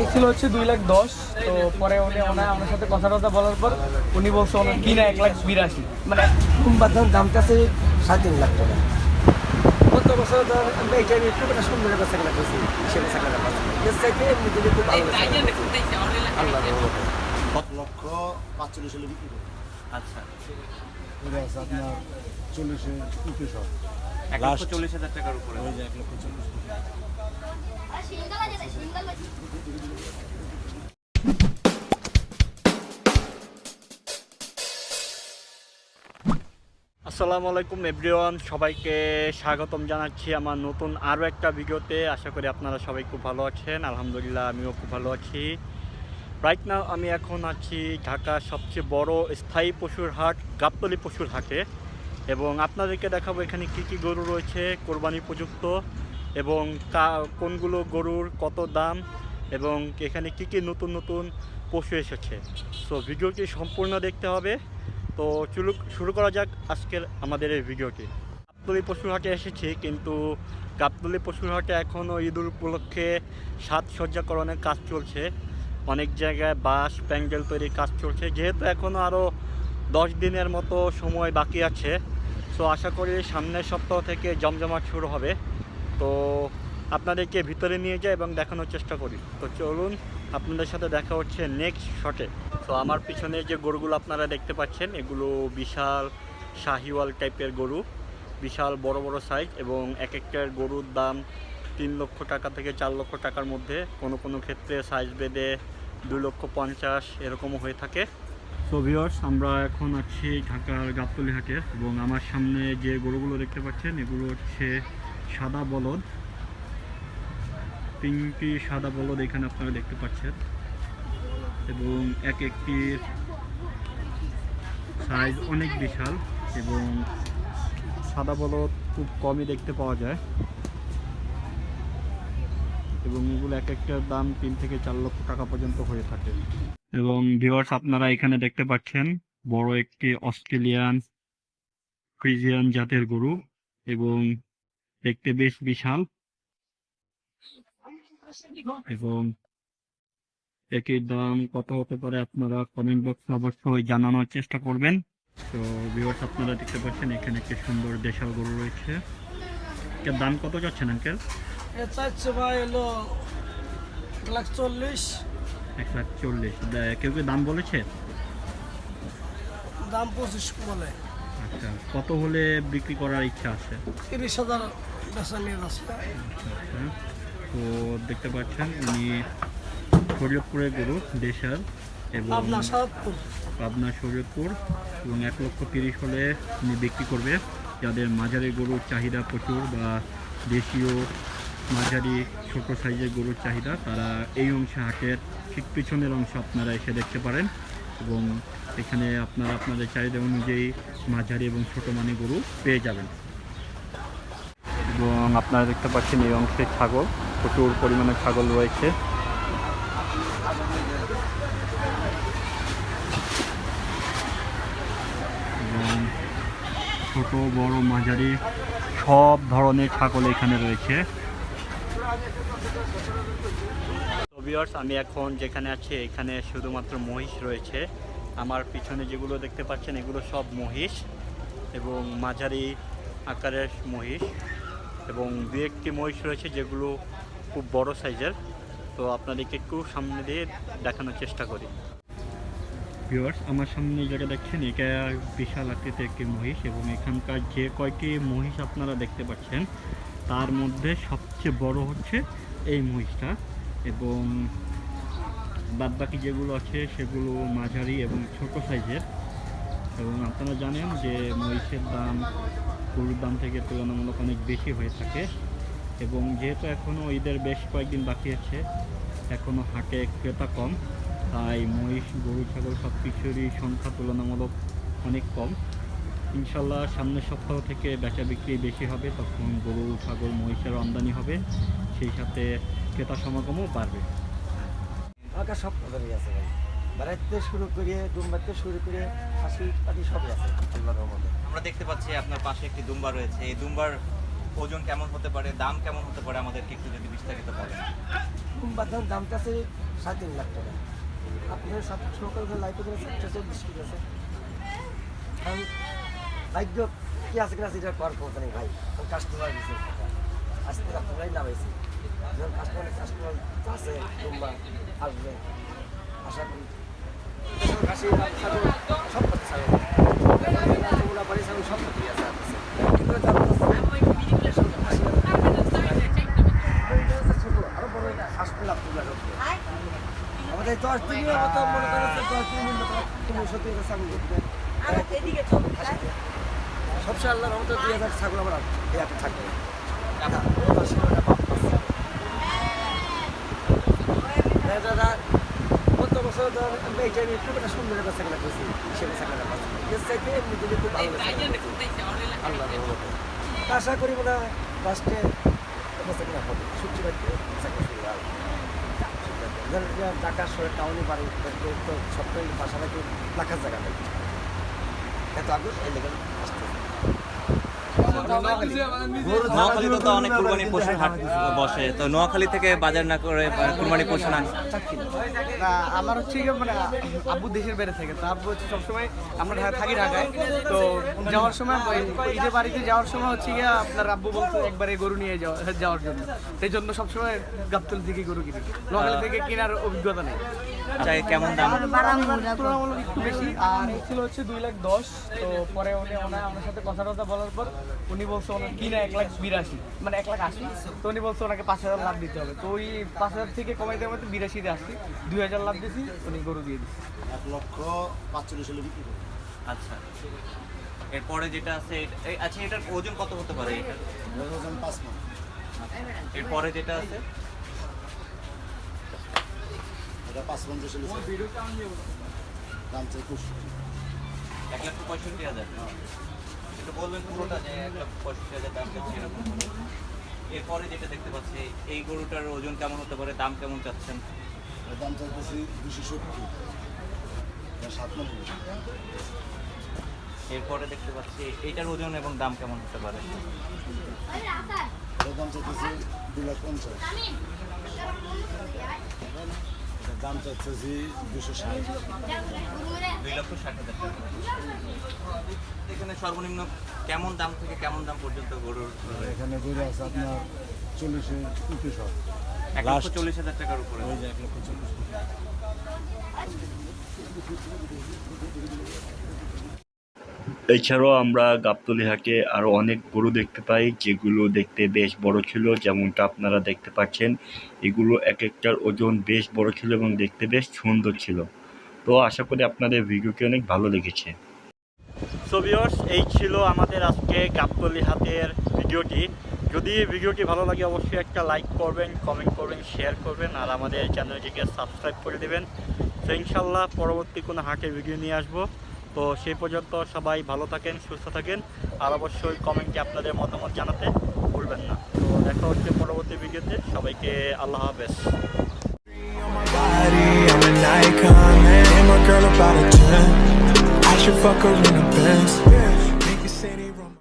এই ছিল হচ্ছে দুই লাখ দশ। তো পরে উনি ওনার আমার সাথে কথা টথা বলার পর উনি বলছে ওনার কিনা এক লাখ বিরাশি? মানে দাম দামটা আছে সাড়ে তিন লাখ টাকা। গত বছর ধর আমরা এটা নিয়ে খুব একটা সুন্দর একটা চাকরি করছি সেটা চাকরি চাইতে এমনি দিলে খুব ভালো আল্লাহ এক লক্ষ পাঁচচল্লিশ হলে বিক্রি আচ্ছা। আপনার চল্লিশে এক লক্ষ চল্লিশ হাজার টাকার উপরে। ওই এক লক্ষ চল্লিশ আসসালামু আলাইকুম এভরিওয়ান, সবাইকে স্বাগতম জানাচ্ছি আমার নতুন আরও একটা ভিডিওতে। আশা করি আপনারা সবাই খুব ভালো আছেন, আলহামদুলিল্লাহ আমিও খুব ভালো আছি। রাইট নাও আমি এখন আছি ঢাকার সবচেয়ে বড় স্থায়ী পশুর হাট, গাবতলি পশুর হাটে। এবং আপনাদেরকে দেখাবো এখানে কি কি গরু রয়েছে, কোরবানি উপযুক্ত এবং কোনগুলো গরুর কত দাম এবং এখানে কি কি নতুন নতুন পশু এসেছে। সো ভিডিওটি সম্পূর্ণ দেখতে হবে। তো চলুক, শুরু করা যাক আজকের আমাদের এই ভিডিওটি। গাবতলি পশুর হাটে এসেছি, কিন্তু গাবতলি পশুর হাটে এখনও ঈদুল উপলক্ষে সাজসজ্জাকরণের কাজ চলছে। অনেক জায়গায় বাঁশ, প্যান্ডেল তৈরির কাজ চলছে। যেহেতু এখনও আরও দশ দিনের মতো সময় বাকি আছে সো আশা করি সামনের সপ্তাহ থেকে জমজমাট শুরু হবে। তো আপনাদেরকে ভিতরে নিয়ে যাই এবং দেখানোর চেষ্টা করি। তো চলুন, আপনাদের সাথে দেখা হচ্ছে নেক্সট শটে তো আমার পিছনে যে গরুগুলো আপনারা দেখতে পাচ্ছেন, এগুলো বিশাল শাহিওয়াল টাইপের গরু। বিশাল, বড় বড় সাইজ এবং এক একটার গরুর দাম তিন লক্ষ টাকা থেকে চার লক্ষ টাকার মধ্যে। কোনো কোনো ক্ষেত্রে সাইজ বেঁধে দুই লক্ষ পঞ্চাশ এরকমও হয়ে থাকে। তো ভিওর্স আমরা এখন আছি ঢাকার গাবতলি হাটে এবং আমার সামনে যে গরুগুলো দেখতে পাচ্ছেন, এগুলো হচ্ছে সাদা বলদ। তিনটি সাদা বলদ এখানে আপনারা দেখতে পাচ্ছেন। এবং এক একটির সাইজ অনেক বিশাল এবং সাদা বলদ খুব কমই দেখতে পাওয়া যায়। এবং এগুলো এক একটার দাম তিন থেকে চার লক্ষ টাকা পর্যন্ত হয়ে থাকে। এবং ভিউয়ার্স আপনারা এখানে দেখতে পাচ্ছেন, বড় একটি অস্ট্রেলিয়ান ফ্রিজিয়ান জাতের গরু এবং দেখতে বেশ বিশাল। এবং এটির দাম কত হতে পারে আপনারা কমেন্ট বক্সে অবশ্যই জানানোর চেষ্টা করবেন। তো ভিউয়ার্স আপনারা দেখতে পাচ্ছেন এখানে একটি সুন্দর দেশাল গরু রয়েছে। এর দাম কত যাচ্ছেন আঙ্কেল চাচ্ছে ভাই হলো এক লাখ চল্লিশ। এক লাখ চল্লিশ। কেউ কেউ দাম বলেছে? দাম পঁচিশ বলে। আচ্ছা কত হলে বিক্রি করার ইচ্ছা আছে? তিরিশ হাজার বেচা নিয়ে আছে তো দেখতে পাচ্ছেন উনি শরীয়তপুরের গরু দেশাল এবং পাবনা শরীয়তপুর এবং এক লক্ষ তিরিশ হলে উনি বিক্রি করবে। যাদের মাঝারি গরুর চাহিদা প্রচুর বা দেশীয় মাঝারি ছোট সাইজের গরুর চাহিদা তারা এই অংশে হাটের ঠিক পিছনের অংশ আপনারা এসে দেখতে পারেন এবং এখানে আপনারা আপনাদের চাহিদা অনুযায়ী মাঝারি এবং ছোট মানের গরু পেয়ে যাবেন। এবং আপনারা দেখতে পাচ্ছেন এই অংশে ছাগল। প্রচুর পরিমাণে ছাগল রয়েছে। ছোট, বড়, মাঝারি সব ধরনের ছাগল এখানে রয়েছে। আমি এখন যেখানে আছি, এখানে শুধুমাত্র মহিষ রয়েছে। আমার পিছনে যেগুলো দেখতে পাচ্ছেন, এগুলো সব মহিষ এবং মাঝারি আকারের মহিষ এবং দু একটি মহিষ রয়েছে যেগুলো খুব বড় সাইজের, তো আপনাদেরকে একটু সামনে দিয়ে দেখানোর চেষ্টা করি। ভিউয়ার্স, আমার সামনে যেটা দেখছেন, এটা বিশাল আকৃতির একটি মহিষ এবং এখানকার যে কয়টি মহিষ আপনারা দেখতে পাচ্ছেন, তার মধ্যে সবচেয়ে বড় হচ্ছে এই মহিষটা এবং বাদবাকি যেগুলো আছে, সেগুলো মাঝারি এবং ছোট সাইজের। এবং আপনারা জানেন যে মহিষের দাম গরুর দাম থেকে তুলনামূলক অনেক বেশি হয়ে থাকে। এবং যেহেতু এখনও ঈদের বেশ কয়েকদিন বাকি আছে এখনও হাটে ক্রেতা কম তাই মহিষ গরু ছাগল সব কিছুরই সংখ্যা তুলনামূলক অনেক কম। ইনশাল্লাহ সামনের সপ্তাহ থেকে বেচা বিক্রি বেশি হবে তখন গরু ছাগল মহিষের আমদানি হবে সেই সাথে ক্রেতা সমাগমও বাড়বে। আমাকে সব ধরে আছে ভাই। বেড়াইতে শুরু করে শুরু করে হাসি পাতি সবই আছে রহমতে। আমরা দেখতে পাচ্ছি আপনার পাশে একটি দুম্বা রয়েছে। এই দুম্বার ওজন কেমন হতে পারে দাম কেমন হতে পারে আমাদেরকে একটু যদি বিস্তারিত বলেন বাদাম দামটা আছে সাড়ে তিন লাখ টাকা আপনার সব সকাল লাইফে করে চারশো বিস্কুট আছে কারণ ভাগ্য কি আছে কিনা সেটা করার ক্ষমতা নেই ভাই কাস্টমার দিচ্ছে আজকে আপনারাই নামাইছি যখন কাস্টমার কাস্টমার আছে কিংবা আসবে আশা করি সব ওগুলা বাড়ি ছাগল সব করতে আছে আমার কাছে। এগুলো দাম আছে আশি টাকা। ছোট আরও বড় এটা হাসপাতাল আপনার আমাদের দশ দিনের মতো মনে করেন যে দশ দিনের মতো তুমি সত্যি কথা ছাগল করতে সবসময় আল্লাহ রহমতে। দুই হাজার ছাগল আমার এই থাকবে দাদা গত বছর ধর আমি এই টাইমে খুব একটা সুন্দর একটা ছাগল আল্লাহ আশা করি মনে হয় লাস্টে কিনা হবে সত্যি বাড়িতে হবে ঢাকা শহরে টাউনে বাড়ি, তো বাসা নাকি লাখার জায়গা নেই এত আগে এই লেগে আসতে নোয়াখালীতে তো অনেক কুরবানি পশুর হাট বসে। তো নোয়াখালী থেকে বাজার না করে কুরবানি পশু না আমার হচ্ছে মানে আব্বু দেশের বেড়ে থাকে। তো আব্বু হচ্ছে সবসময় আমরা থাকি ঢাকায়। তো যাওয়ার সময় ঈদের বাড়িতে যাওয়ার সময় হচ্ছে গিয়ে আপনার আব্বু বলতো একবারে গরু নিয়ে যাওয়া যাওয়ার জন্য। সেই জন্য সবসময় গাবতল থেকে গরু কিনি। লোকাল থেকে কেনার অভিজ্ঞতা নেই। চাই কেমন দাম? তুলনামূলক একটু বেশি আর ছিল হচ্ছে দুই লাখ দশ। তো পরে উনি ওনার আমার সাথে কথা টথা বলার পর উনি বলছে ওনার কিনা এক লাখ বিরাশি মানে এক লাখ আশি। তো উনি বলছে ওনাকে পাঁচ হাজার লাভ দিতে হবে। তো ওই পাঁচ হাজার থেকে কমাই দেওয়ার মধ্যে বিরাশিতে আসছি। দুই হাজার লাভ দিয়েছি উনি গরু দিয়ে দিচ্ছি এক লক্ষ পাঁচচল্লিশ হলে বিক্রি আচ্ছা। এরপরে যেটা আছে আচ্ছা এটার ওজন কত হতে পারে? এটা এর ওজন পাঁচ মন। এরপরে যেটা আছে? এটা পাঁচ পঞ্চাশ হলে দাম চাই একুশ এক লাখ পঁয়ষট্টি হাজার। একটু বলবেন পুরোটা যে এক লাখ পঁয়ষট্টি হাজার দাম চাচ্ছি এরকম এরপরে যেটা দেখতে পাচ্ছি এই গরুটার ওজন কেমন হতে পারে দাম কেমন চাচ্ছেন? দাম চাইতেছি দুশো সত্তর। সাত এরপরে দেখতে পাচ্ছি এইটার ওজন এবং দাম কেমন হতে পারে? দাম চাইতেছি দু লাখ পঞ্চাশ। এটার দাম চাইতেছি দুশো ষাট। দুই লক্ষ ষাট হাজার টাকা। এখানে সর্বনিম্ন কেমন দাম থেকে কেমন দাম পর্যন্ত গরুর এখানে গরু আছে আপনার চল্লিশে উনত্রিশ হয় এক লক্ষ চল্লিশ হাজার টাকার উপরে। ওই যে এক লক্ষ চল্লিশ এছাড়াও আমরা গাবতলি হাটে আরও অনেক গরু দেখতে পাই যেগুলো দেখতে বেশ বড় ছিল যেমনটা আপনারা দেখতে পাচ্ছেন। এগুলো এক একটার ওজন বেশ বড় ছিল এবং দেখতে বেশ সুন্দর ছিল। তো আশা করি আপনাদের ভিডিওটি অনেক ভালো লেগেছে। সো ভিউয়ার্স এই ছিল আমাদের আজকে গাবতলি হাতের ভিডিওটি। যদি ভিডিওটি ভালো লাগে অবশ্যই একটা লাইক করবেন কমেন্ট করবেন শেয়ার করবেন আর আমাদের চ্যানেলটিকে সাবস্ক্রাইব করে দেবেন। তো ইনশাল্লাহ পরবর্তী কোনো হাটের ভিডিও নিয়ে আসব। তো সেই পর্যন্ত সবাই ভালো থাকেন সুস্থ থাকেন আর অবশ্যই কমেন্টে আপনাদের মতামত জানাতে ভুলবেন না। তো দেখা হচ্ছে পরবর্তী ভিডিওতে সবাইকে আল্লাহ হাফেজ। I'm an icon, man. And my girl about a 10. I should fuck her in the Benz.